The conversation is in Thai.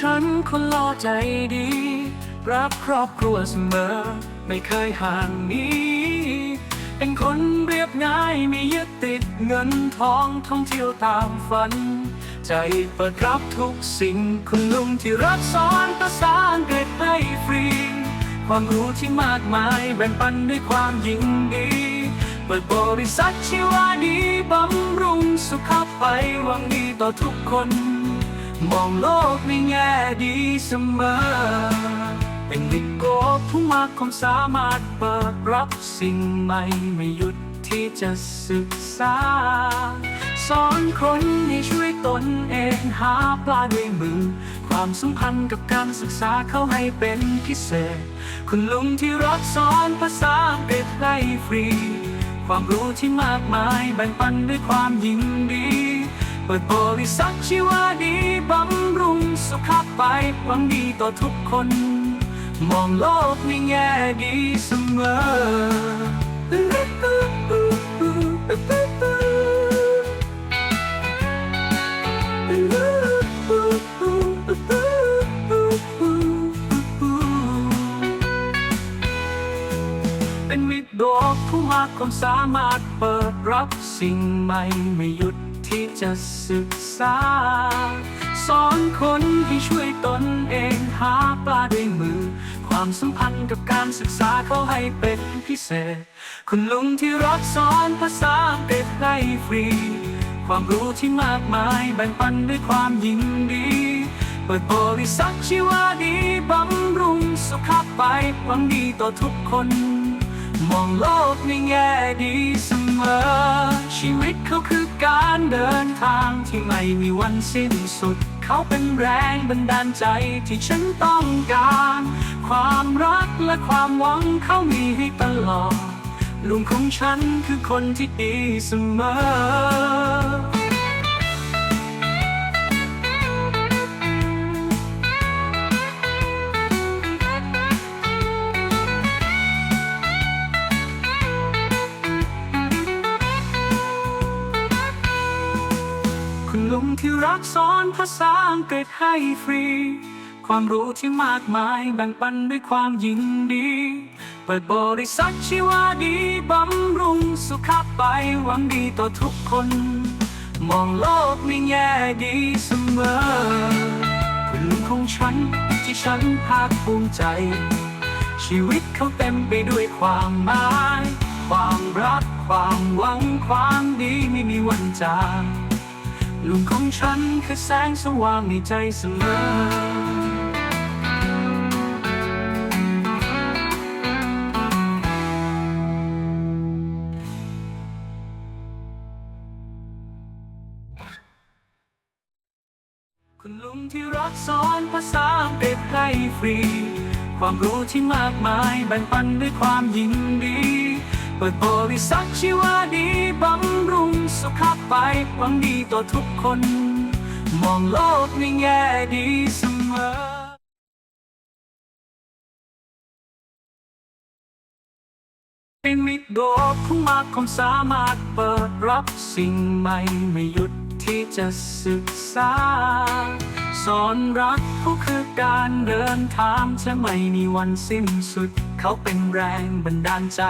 ฉันคนหล่อใจดี รักครอบครัวเสมอ ไม่เคยห่างนี้ เป็นคนเรียบง่ายไม่ยึดติดเงินทองท่องเที่ยวตามฝัน ใจเปิดรับทุกสิ่งคุณลุงที่รักสอนภาษาอังกฤษให้ฟรี ความรู้ที่มากมายแบ่งปันด้วยความยิ่งดีเปิดบริษัทชีวาดีบำรุงสุขไปหวังดีต่อทุกคน มองโลกในแง่ดีเสมอ เป็นวิโกผู้มากความสามารถเปิดรับสิ่งใหม่ไม่หยุดที่จะศึกษา สอนคนให้ช่วยตนเองหาปลาด้วยมือ ความสัมพันธ์กับการศึกษาเขาให้เป็นพิเศษ คุณลุงที่รักสอนภาษาอังกฤษให้ฟรี ความรู้ที่มากมายแบ่งปันด้วยความยินดี ปิดบริษัทชีวาดีบำรุงสุขภไปหวังดีต่อทุกคน มองโลกในแง่ดีเสมอเป็นมิตรโดกผู้มากความสามารถเปิดรับสิ่งใหม่ไม่หยุด ที่จะศึกษา สอนคนให้ช่วยตนเองหาปลาด้วยมือ ความสัมพันธ์กับการศึกษาเขาให้เป็นพิเศษ คุณลุงที่รักสอนภาษาอังกให้ฟรี ความรู้ที่มากมายแบ่งปันด้วยความยินดี เปิดบริษัทชีวาดีบำรุงสุขภไปหวังดีต่อทุกคน มองโลกในแง่ดีเสมอ ชีวิตเขาคือ การเดินทางที่ไม่มีวันสิ้นสุด เขาเป็นแรงบันดาลใจที่ฉันต้องการ ความรักและความหวังเขามีให้ตลอดลุงของฉันคือคนที่ดีเสมอ ที่รักสอนภาษาอังกฤษให้ฟรี ความรู้ที่มากมายแบ่งปันด้วยความยินดี เปิดบริษัทชีวาดีบำรุงสุขไปหวังดีต่อทุกคน มองโลกในแง่ดีเสมอคุณลุงของฉันที่ฉันภาคภูมิใจ ชีวิตเขาเต็มไปด้วยความหมาย ความรักความหวังความดีไม่มีวันจาง ลุงของฉันคือแสงสว่างในใจเสมอ คุณลุงที่รักสอนภาษาอังกฤษให้ฟรี ความรู้ที่มากมายแบ่งปันด้วยความยินดี เปิดบริษัทชีวาดีบำรุงสุขไปหวังดีต่อทุกคน มองโลกในแง่ดีเสมอเป็นมิตรโดกผู้มากความสามารถเปิดรับสิ่งใหม่ไม่หยุดที่จะศึกษา สอนรักเขาคือการเดินทางจะไม่มีวันสิ้นสุด เขาเป็นแรงบันดาลใจ